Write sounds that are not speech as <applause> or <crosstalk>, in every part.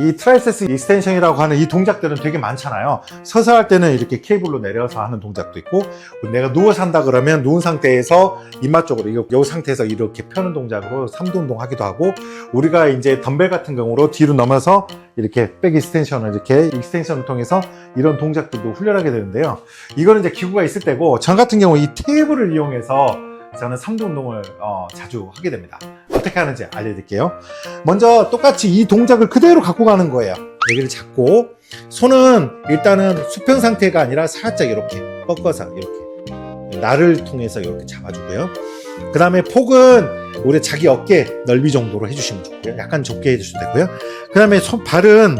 이 트라이세스 익스텐션이라고 하는 이 동작들은 되게 많잖아요. 서서 할 때는 이렇게 케이블로 내려서 하는 동작도 있고 내가 누워서 한다 그러면 누운 상태에서 이마 쪽으로 이, 이 상태에서 이렇게 펴는 동작으로 삼두 운동 하기도 하고 우리가 이제 덤벨 같은 경우로 뒤로 넘어서 이렇게 백 익스텐션을 이렇게 익스텐션을 통해서 이런 동작들도 훈련하게 되는데요. 이거는 이제 기구가 있을 때고 저 같은 경우 이 테이블을 이용해서 저는 삼두 운동을 어, 자주 하게 됩니다. 어떻게 하는지 알려드릴게요. 먼저 똑같이 이 동작을 그대로 갖고 가는 거예요. 여기를 잡고 손은 일단은 수평 상태가 아니라 살짝 이렇게 꺾어서 이렇게 날을 통해서 이렇게 잡아주고요. 그 다음에 폭은 우리 자기 어깨 넓이 정도로 해주시면 좋고요. 약간 좁게 해주셔도 되고요. 그 다음에 손 발은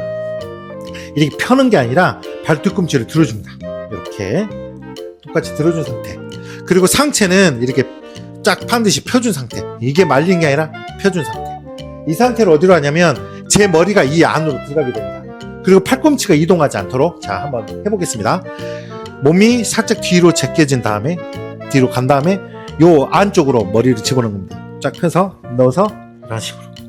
이렇게 펴는 게 아니라 발 뒤꿈치를 들어줍니다. 이렇게 똑같이 들어준 상태. 그리고 상체는 이렇게 쫙 판듯이 펴준 상태. 이게 말린 게 아니라 펴준 상태. 이 상태를 어디로 하냐면 제 머리가 이 안으로 들어가게 됩니다. 그리고 팔꿈치가 이동하지 않도록 자 한번 해보겠습니다. 몸이 살짝 뒤로 제껴진 다음에 뒤로 간 다음에 요 안쪽으로 머리를 집어넣는 겁니다. 쫙 펴서 넣어서 이런 식으로.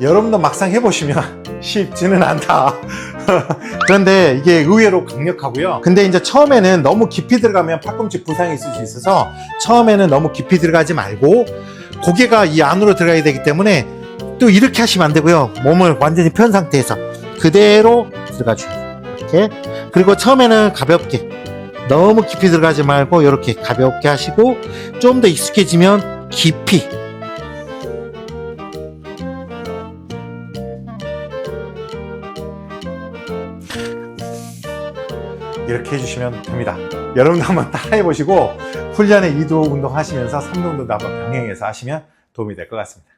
여러분도 막상 해보시면 <laughs> 쉽지는 않다. <laughs> 그런데 이게 의외로 강력하고요. 근데 이제 처음에는 너무 깊이 들어가면 팔꿈치 부상이 있을 수 있어서 처음에는 너무 깊이 들어가지 말고 고개가 이 안으로 들어가야 되기 때문에 또 이렇게 하시면 안 되고요. 몸을 완전히 편 상태에서 그대로 들어가 주세요. 이렇게. 그리고 처음에는 가볍게 너무 깊이 들어가지 말고 이렇게 가볍게 하시고 좀 더 익숙해지면 깊이 이렇게 해주시면 됩니다. 여러분도 한번 따라해 보시고 훈련에 2도 운동 하시면서 3도 운동도 한번 병행해서 하시면 도움이 될 것 같습니다.